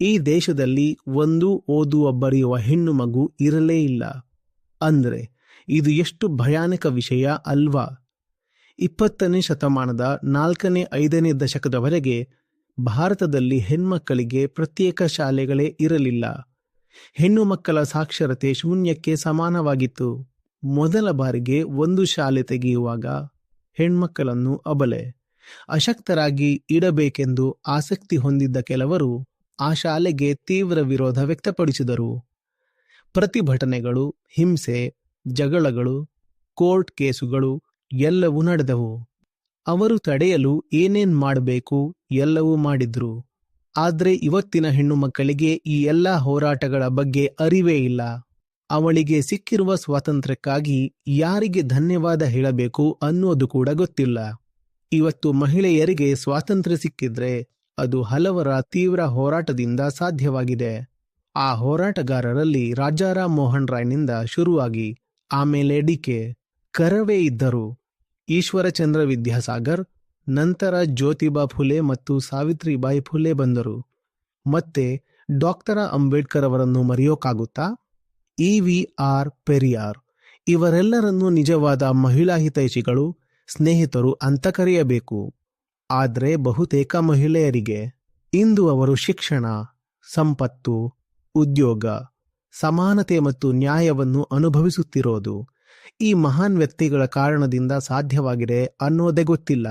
ಈ ದೇಶದಲ್ಲಿ ಒಂದು ಓದುವ ಬರೆಯುವ ಹೆಣ್ಣು ಮಗು ಇರಲೇ ಇಲ್ಲ. ಅಂದರೆ, ಇದು ಎಷ್ಟು ಭಯಾನಕ ವಿಷಯ ಅಲ್ವಾ? ಇಪ್ಪತ್ತನೇ ಶತಮಾನದ ನಾಲ್ಕನೇ ಐದನೇ ದಶಕದವರೆಗೆ ಭಾರತದಲ್ಲಿ ಹೆಣ್ಮಕ್ಕಳಿಗೆ ಪ್ರತ್ಯೇಕ ಶಾಲೆಗಳೇ ಇರಲಿಲ್ಲ. ಹೆಣ್ಣು ಮಕ್ಕಳ ಸಾಕ್ಷರತೆ ಶೂನ್ಯಕ್ಕೆ ಸಮಾನವಾಗಿತ್ತು. ಮೊದಲ ಬಾರಿಗೆ ಒಂದು ಶಾಲೆ ತೆಗೆಯುವಾಗ ಹೆಣ್ಮಕ್ಕಳನ್ನು ಅಬಲೆ, ಅಶಕ್ತರಾಗಿ ಇಡಬೇಕೆಂದು ಆಸಕ್ತಿ ಹೊಂದಿದ್ದ ಕೆಲವರು ಆ ಶಾಲೆಗೆ ತೀವ್ರ ವಿರೋಧ ವ್ಯಕ್ತಪಡಿಸಿದರು. ಪ್ರತಿಭಟನೆಗಳು, ಹಿಂಸೆ, ಜಗಳಗಳು, ಕೋರ್ಟ್ ಕೇಸುಗಳು ಎಲ್ಲವೂ ನಡೆದವು. ಅವರು ತಡೆಯಲು ಏನೇನ್ ಮಾಡಬೇಕು ಎಲ್ಲವೂ ಮಾಡಿದ್ರು. ಆದ್ರೆ ಇವತ್ತಿನ ಹೆಣ್ಣು ಮಕ್ಕಳಿಗೆ ಈ ಎಲ್ಲ ಹೋರಾಟಗಳ ಬಗ್ಗೆ ಅರಿವೇ ಇಲ್ಲ. ಅವಳಿಗೆ ಸಿಕ್ಕಿರುವ ಸ್ವಾತಂತ್ರ್ಯಕ್ಕಾಗಿ ಯಾರಿಗೆ ಧನ್ಯವಾದ ಹೇಳಬೇಕು ಅನ್ನೋದು ಕೂಡ ಗೊತ್ತಿಲ್ಲ. ಇವತ್ತು ಮಹಿಳೆಯರಿಗೆ ಸ್ವಾತಂತ್ರ್ಯ ಸಿಕ್ಕಿದ್ರೆ ಅದು ಹಲವರ ತೀವ್ರ ಹೋರಾಟದಿಂದ ಸಾಧ್ಯವಾಗಿದೆ. ಆ ಹೋರಾಟಗಾರರಲ್ಲಿ ರಾಜಾರಾಮ್ ಮೋಹನ್ ರಾಯ್ನಿಂದ ಶುರುವಾಗಿ ಆಮೇಲೆ ಡಿಕೆ ಕರವೇ ಇದ್ದರು. ಈಶ್ವರಚಂದ್ರ ವಿದ್ಯಾಸಾಗರ್, ನಂತರ ಜ್ಯೋತಿಬಾ ಫುಲೆ ಮತ್ತು ಸಾವಿತ್ರಿಬಾಯಿ ಫುಲೆ ಬಂದರು. ಮತ್ತೆ ಡಾಕ್ಟರ್ ಅಂಬೇಡ್ಕರ್ ಅವರನ್ನು ಮರೆಯೋಕ್ಕಾಗುತ್ತಾ ಇ ವಿ ಆರ್ ಪೆರಿಯಾರ್. ಇವರೆಲ್ಲರನ್ನೂ ನಿಜವಾದ ಮಹಿಳಾ ಹಿತೈಷಿಗಳು, ಸ್ನೇಹಿತರು ಅಂತ ಕರೆಯಬೇಕು. ಆದರೆ ಬಹುತೇಕ ಮಹಿಳೆಯರಿಗೆ ಇಂದು ಅವರು ಶಿಕ್ಷಣ, ಸಂಪತ್ತು, ಉದ್ಯೋಗ, ಸಮಾನತೆ ಮತ್ತು ನ್ಯಾಯವನ್ನು ಅನುಭವಿಸುತ್ತಿರೋದು ಈ ಮಹಾನ್ ವ್ಯಕ್ತಿಗಳ ಕಾರಣದಿಂದ ಸಾಧ್ಯವಾಗಿದೆ ಅನ್ನೋದೇ ಗೊತ್ತಿಲ್ಲ.